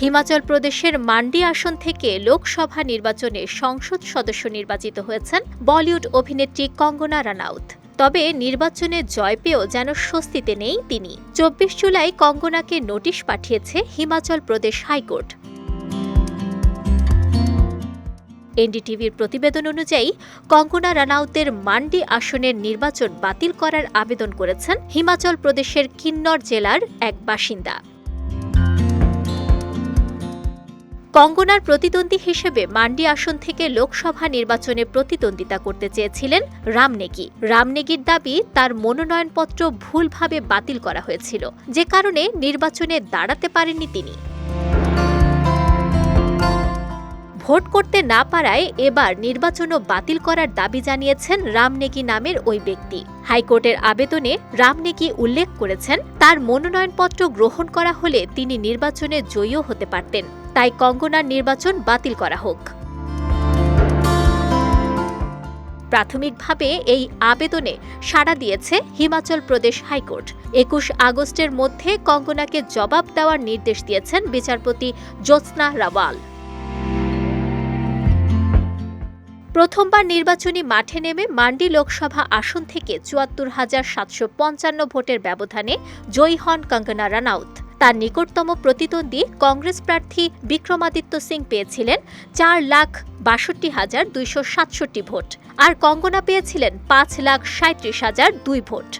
হিমাচল প্রদেশের মান্ডি আসন থেকে লোকসভা নির্বাচনে সংসদ সদস্য নির্বাচিত হয়েছেন বলিউড অভিনেত্রী কঙ্গনা রানাউত। তবে নির্বাচনে জয় পেয়েও যেন স্বস্তিতে নেই তিনি। চব্বিশ জুলাই কঙ্গনাকে নোটিশ পাঠিয়েছে হিমাচল প্রদেশ হাইকোর্ট। এনডিটিভির প্রতিবেদন অনুযায়ী, কঙ্গনা রানাউতের মান্ডি আসনের নির্বাচন বাতিল করার আবেদন করেছেন হিমাচল প্রদেশের কিন্নর জেলার এক বাসিন্দা। কঙ্গনার প্রতিদ্বন্দ্বী হিসেবে মান্ডি আসন থেকে লোকসভা নির্বাচনে প্রতিদ্বন্দ্বিতা করতে চেয়েছিলেন রামনেগি। রামনেগির দাবি, তার মনোনয়নপত্র ভুলভাবে বাতিল করা হয়েছিল। যে কারণে নির্বাচনে দাঁড়াতে পারেননি তিনি। ভোট করতে না পারায় এবার নির্বাচনও বাতিল করার দাবি জানিয়েছেন রামনেগি নামের ওই ব্যক্তি। হাইকোর্টের আবেদনে রামনেগি উল্লেখ করেছেন, তার মনোনয়নপত্র গ্রহণ করা হলে তিনি নির্বাচনে জয়ীও হতে পারতেন। তাই কঙ্গনার নির্বাচন বাতিল করা হোক। প্রাথমিকভাবে এই আবেদনে সাড়া দিয়েছে হিমাচল প্রদেশ হাইকোর্ট। একুশ আগস্টের মধ্যে কঙ্গনাকে জবাব দেওয়ার নির্দেশ দিয়েছেন বিচারপতি জ্যোৎস্না রাওয়াল। প্রথমবার নির্বাচনী মাঠে নেমে মান্ডি লোকসভা আসন থেকে চুয়াত্তর হাজার সাতশো পঞ্চান্ন ভোটের ব্যবধানে জয়ী হন কঙ্গনা রানাউত। তার নিকটতম প্রতিদ্বন্দ্বী কংগ্রেস প্রার্থী বিক্রমাদিত্য সিং পেয়েছিলেন চার লাখ বাষট্টি হাজার দুইশো সাতষট্টি ভোট, আর কঙ্গনা পেয়েছিলেন পাঁচ লাখ সাঁত্রিশ হাজার দুই ভোট।